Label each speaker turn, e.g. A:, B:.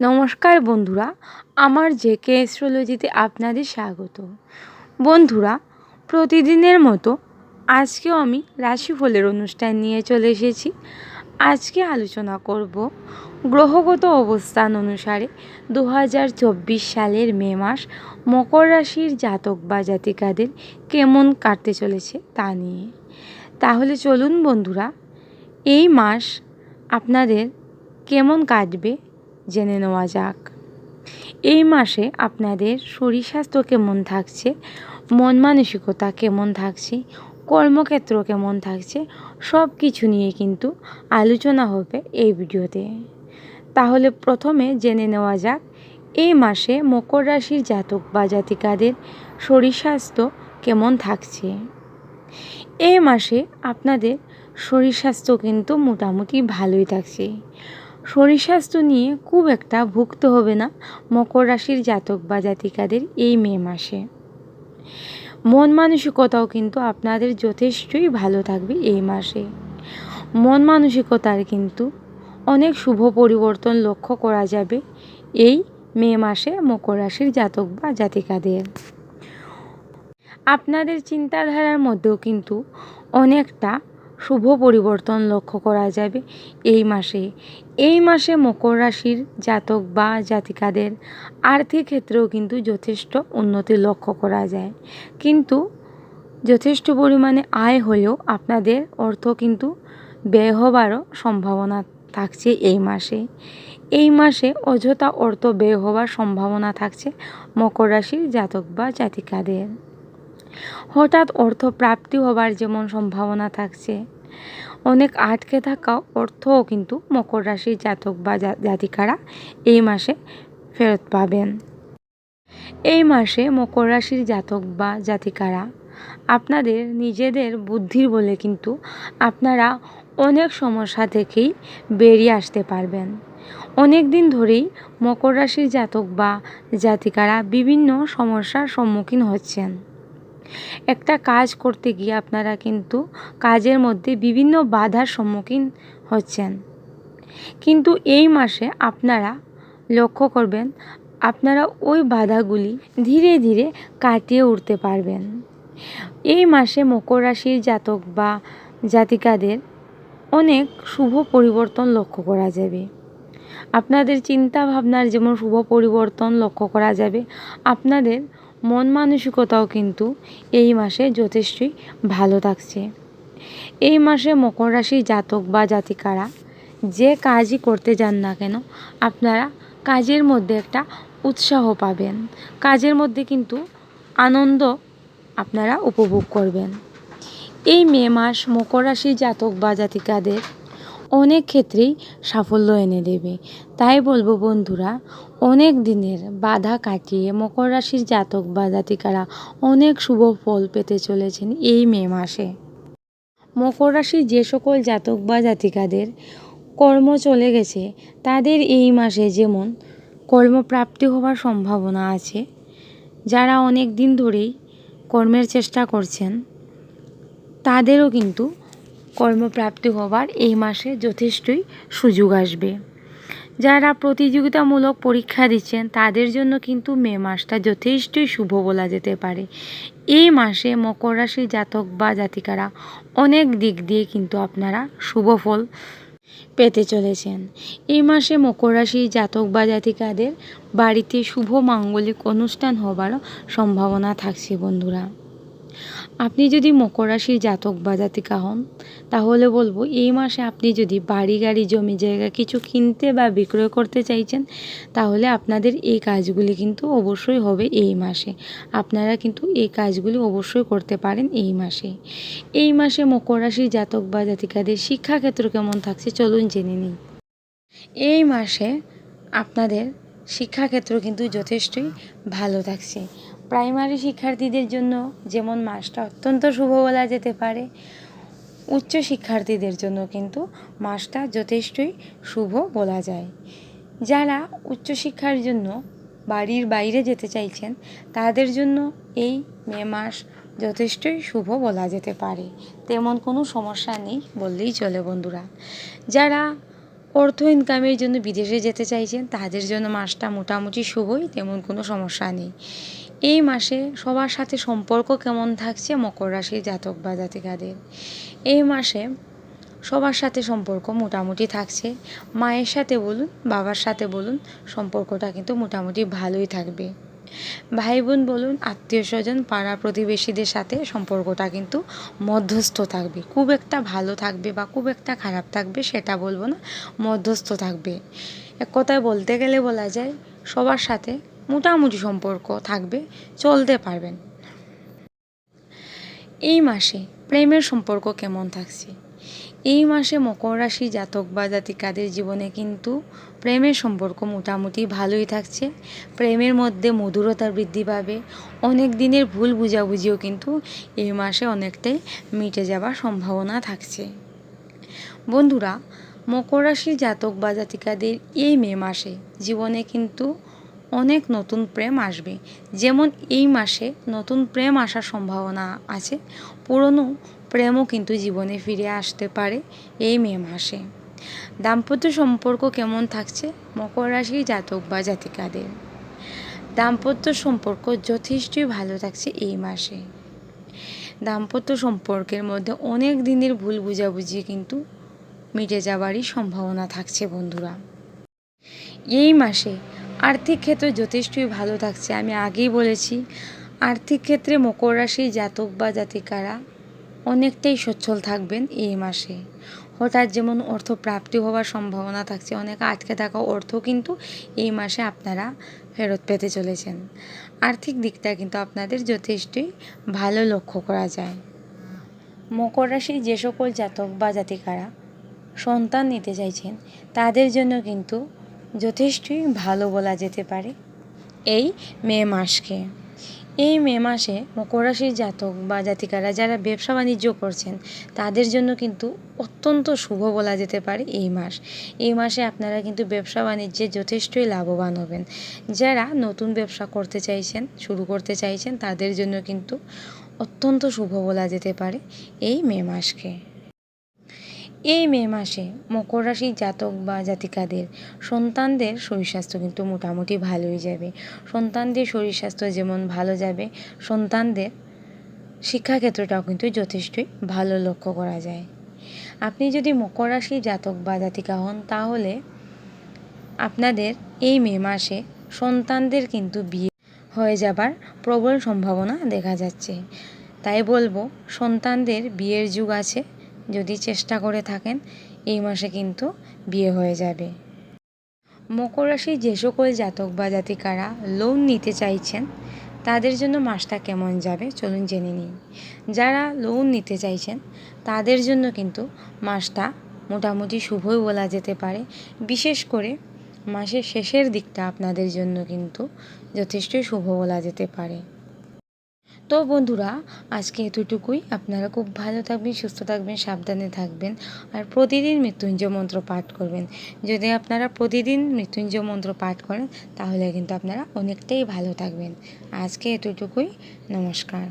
A: নমস্কার বন্ধুরা, আমার জে কে অ্যাস্ট্রোলজিতে আপনাদের স্বাগত। বন্ধুরা, প্রতিদিনের মতো আজকেও আমি রাশিফলের অনুষ্ঠান নিয়ে চলে এসেছি। আজকে আলোচনা করব গ্রহগত অবস্থান অনুসারে দু হাজার চব্বিশ সালের মে মাস মকর রাশির জাতক বা জাতিকাদের কেমন কাটতে চলেছে তা নিয়ে। তাহলে চলুন বন্ধুরা, এই মাস আপনাদের কেমন কাটবে জেনে নেওয়া যাক। এই মাসে আপনাদের শরীর স্বাস্থ্য কেমন থাকছে? মন মানসিকতা কেমন থাকছে? কর্মক্ষেত্র কেমন থাকছে? সব কিছু নিয়ে কিন্তু আলোচনা হবে এই ভিডিওতে। তাহলে প্রথমে জেনে নেওয়া যাক, এই মাসে মকর রাশির জাতক বা জাতিকাদের শরীর স্বাস্থ্য কেমন থাকছে? এই মাসে আপনাদের শরীর স্বাস্থ্য কিন্তু মোটামুটি ভালোই থাকছে। শরীর স্বাস্থ্য নিয়ে খুব একটা ভুগতে হবে না মকর রাশির জাতক বা জাতিকাদের এই মে মাসে। মন মানসিকতাও কিন্তু আপনাদের যথেষ্টই ভালো থাকবে এই মাসে। মন মানসিকতার কিন্তু অনেক শুভ পরিবর্তন লক্ষ্য করা যাবে এই মে মাসে মকর রাশির জাতক বা জাতিকাদের। আপনাদের চিন্তাধারার মধ্যেও কিন্তু অনেকটা শুভ পরিবর্তন লক্ষ্য করা যাবে এই মাসে। এই মাসে মকর রাশির জাতক বা জাতিকাদের আর্থিক ক্ষেত্রেও কিন্তু যথেষ্ট উন্নতি লক্ষ্য করা যায়। কিন্তু যথেষ্ট পরিমাণে আয় হলেও আপনাদের অর্থ কিন্তু ব্যয় হবারও সম্ভাবনা থাকছে এই মাসে। এই মাসে অযথা অর্থ ব্যয় হওয়ার সম্ভাবনা থাকছে মকর রাশির জাতক বা জাতিকাদের। হঠাৎ অর্থ প্রাপ্তি হবার যেমন সম্ভাবনা থাকছে, অনেক আটকে থাকা অর্থও কিন্তু মকর রাশির জাতক বা জাতিকারা এই মাসে ফেরত পাবেন। এই মাসে মকর রাশির জাতক বা জাতিকারা, আপনাদের নিজেদের বুদ্ধির বলে কিন্তু আপনারা অনেক সমস্যা থেকেই বেরিয়ে আসতে পারবেন। অনেক দিন ধরেই মকর রাশির জাতক বা জাতিকারা বিভিন্ন সমস্যার সম্মুখীন হচ্ছেন। একটা কাজ করতে গিয়ে আপনারা কিন্তু কাজের মধ্যে বিভিন্ন বাধার সম্মুখীন হচ্ছেন। কিন্তু এই মাসে আপনারা লক্ষ্য করবেন, আপনারা ওই বাধাগুলি ধীরে ধীরে কাটিয়ে উঠতে পারবেন। এই মাসে মকর রাশির জাতক বা জাতিকাদের অনেক শুভ পরিবর্তন লক্ষ্য করা যাবে। আপনাদের চিন্তা ভাবনার যেমন শুভ পরিবর্তন লক্ষ্য করা যাবে, আপনাদের মন মানসিকতাও কিন্তু এই মাসে যথেষ্টই ভালো থাকছে। এই মাসে মকর রাশির জাতক বা জাতিকারা যে কাজই করতে যান না কেন, আপনারা কাজের মধ্যে একটা উৎসাহ পাবেন। কাজের মধ্যে কিন্তু আনন্দ আপনারা উপভোগ করবেন। এই মে মাস মকর রাশির জাতক বা জাতিকাদের অনেক ক্ষেত্রেই সাফল্য এনে দেবে। তাই বলব বন্ধুরা, অনেক দিনের বাধা কাটিয়ে মকর রাশির জাতক বা জাতিকারা অনেক শুভ ফল পেতে চলেছেন এই মে মাসে। মকর রাশির যে সকল জাতক বা জাতিকাদের কর্ম চলে গেছে, তাদের এই মাসে যেমন কর্মপ্রাপ্তি হওয়ার সম্ভাবনা আছে, যারা অনেক দিন ধরেই কর্মের চেষ্টা করছেন, তাদেরও কিন্তু কর্মপ্রাপ্তি হবার এই মাসে যথেষ্টই সুযোগ আসবে। যারা প্রতিযোগিতামূলক পরীক্ষা দিচ্ছেন, তাদের জন্য কিন্তু মে মাসটা যথেষ্টই শুভ বলা যেতে পারে। এই মাসে মকর রাশির জাতক বা জাতিকারা অনেক দিক দিয়ে কিন্তু আপনারা শুভ ফল পেতে চলেছেন। এই মাসে মকর রাশির জাতক বা জাতিকাদের বাড়িতে শুভ মাঙ্গলিক অনুষ্ঠান হবারও সম্ভাবনা থাকছে বন্ধুরা। আপনি যদি মকর রাশির জাতক বা জাতিকা হন, তাহলে বলব এই মাসে আপনি যদি বাড়ি গাড়ি, জমি জায়গা কিছু কিনতে বা বিক্রয় করতে চাইছেন, তাহলে আপনাদের এই কাজগুলি কিন্তু অবশ্যই হবে এই মাসে। আপনারা কিন্তু এই কাজগুলি অবশ্যই করতে পারেন এই মাসে। এই মাসে মকর রাশির জাতক বা জাতিকাদের শিক্ষাক্ষেত্র কেমন থাকছে চলুন জেনে নিই। এই মাসে আপনাদের শিক্ষাক্ষেত্র কিন্তু যথেষ্টই ভালো থাকছে। প্রাইমারি শিক্ষার্থীদের জন্য যেমন মাসটা অত্যন্ত শুভ বলা যেতে পারে, উচ্চ শিক্ষার্থীদের জন্য কিন্তু মাসটা যথেষ্টই শুভ বলা যায়। যারা উচ্চশিক্ষার জন্য বাড়ির বাইরে যেতে চাইছেন, তাদের জন্য এই মে মাস যথেষ্টই শুভ বলা যেতে পারে। তেমন কোনো সমস্যা নেই বললেই চলে বন্ধুরা। যারা অর্থ ইনকামের জন্য বিদেশে যেতে চাইছেন, তাদের জন্য মাসটা মোটামুটি শুভই, তেমন কোনো সমস্যা নেই। এই মাসে সবার সাথে সম্পর্ক কেমন থাকছে মকর রাশির জাতক বা জাতিকাদের? এই মাসে সবার সাথে সম্পর্ক মোটামুটি থাকছে। মায়ের সাথে বলুন, বাবার সাথে বলুন, সম্পর্কটা কিন্তু মোটামুটি ভালোই থাকবে। ভাই বোন বলুন আত্মীয় স্বজন পাড়া প্রতিবেশীদের সাথে সম্পর্কটা কিন্তু মধ্যস্থ থাকবে। খুব একটা ভালো থাকবে বা খুব একটা খারাপ থাকবে সেটা বলব না, মধ্যস্থ থাকবে। এক কথায় বলতে গেলে বলা যায়, সবার সাথে মোটামুটি সম্পর্ক থাকবে, চলতে পারবেন। এই মাসে প্রেমের সম্পর্ক কেমন থাকছে? এই মাসে মকর রাশি জাতক বা জাতিকাদের জীবনে কিন্তু প্রেমের সম্পর্ক মোটামুটি ভালোই থাকছে। প্রেমের মধ্যে মধুরতা বৃদ্ধি পাবে। অনেক দিনের ভুল বুঝাবুঝিও কিন্তু এই মাসে অনেকটাই মিটে যাবার সম্ভাবনা থাকছে। বন্ধুরা, মকর রাশির জাতক বা জাতিকাদের এই মে মাসে জীবনে কিন্তু অনেক নতুন প্রেম আসবে। যেমন এই মাসে নতুন প্রেম আসার সম্ভাবনা আছে, পুরনো প্রেমও কিন্তু জীবনে ফিরে আসতে পারে এই মে মাসে। দাম্পত্য সম্পর্ক কেমন থাকছে? মকর রাশির জাতক বা জাতিকাদের। দাম্পত্য সম্পর্ক যথেষ্টই ভালো থাকছে এই মাসে। দাম্পত্য সম্পর্কের মধ্যে অনেক দিনের ভুল বুঝাবুঝি কিন্তু মিটে যাবারই সম্ভাবনা থাকছে বন্ধুরা। এই মাসে আর্থিক ক্ষেত্রে যথেষ্টই ভালো থাকছে, আমি আগেই বলেছি। আর্থিক ক্ষেত্রে মকর রাশির জাতক বা জাতিকারা অনেকটাই সচ্ছল থাকবেন এই মাসে। হঠাৎ যেমন অর্থ প্রাপ্তি হওয়ার সম্ভাবনা থাকছে, অনেক আটকে থাকা অর্থ কিন্তু এই মাসে আপনারা ফেরত পেতে চলেছেন। আর্থিক দিকটা কিন্তু আপনাদের যথেষ্টই ভালো লক্ষ্য করা যায়। মকর রাশির যে সকল জাতক বা জাতিকারা সন্তান নিতে চাইছেন, তাদের জন্য কিন্তু যথেষ্টই ভালো বলা যেতে পারে। এই মে মাসকে। এই মে মাসে মকর রাশির জাতক বা জাতিকারা যারা ব্যবসা বাণিজ্য করছেন, তাদের জন্য কিন্তু অত্যন্ত শুভ বলা যেতে পারে এই মাস। এই মাসে আপনারা কিন্তু ব্যবসা বাণিজ্যে যথেষ্টই লাভবান হবেন। যারা নতুন ব্যবসা করতে চাইছেন, শুরু করতে চাইছেন, তাদের জন্য কিন্তু অত্যন্ত শুভ বলা যেতে পারে এই মে মাসকে। এই মে মাসে মকর রাশির জাতক বা জাতিকাদের সন্তানদের শরীর স্বাস্থ্য কিন্তু মোটামুটি ভালোই যাবে। সন্তানদের শরীর স্বাস্থ্য যেমন ভালো যাবে, সন্তানদের শিক্ষাক্ষেত্রটাও কিন্তু যথেষ্টই ভালো লক্ষ্য করা যায়। আপনি যদি মকর রাশির জাতক বা জাতিকা হন, তাহলে আপনাদের এই মে মাসে সন্তানদের কিন্তু বিয়ে হয়ে যাবার প্রবল সম্ভাবনা দেখা যাচ্ছে। তাই বলব, সন্তানদের বিয়ের যুগ আছে যদি চেষ্টা করে থাকেন, এই মাসে কিন্তু বিয়ে হয়ে যাবে। মকর রাশির যে সকল জাতক বা জাতিকারা লোন নিতে চাইছেন, তাদের জন্য মাসটা কেমন যাবে চলুন জেনে নিন যারা লোন নিতে চাইছেন, তাদের জন্য কিন্তু মাসটা মোটামুটি শুভই বলা যেতে পারে। বিশেষ করে মাসের শেষের দিকটা আপনাদের জন্য কিন্তু যথেষ্টই শুভ বলা যেতে পারে। তো বন্ধুরা, আজকে এতটুকুই। আপনারা খুব ভালো থাকবেন, সুস্থ থাকবেন, সাবধানে থাকবেন আর প্রতিদিন মৃত্যুঞ্জয় মন্ত্র পাঠ করবেন। যদি আপনারা প্রতিদিন মৃত্যুঞ্জয় মন্ত্র পাঠ করেন, তাহলে কিন্তু আপনারা অনেকটাই ভালো থাকবেন। আজকে এতটুকুই। নমস্কার।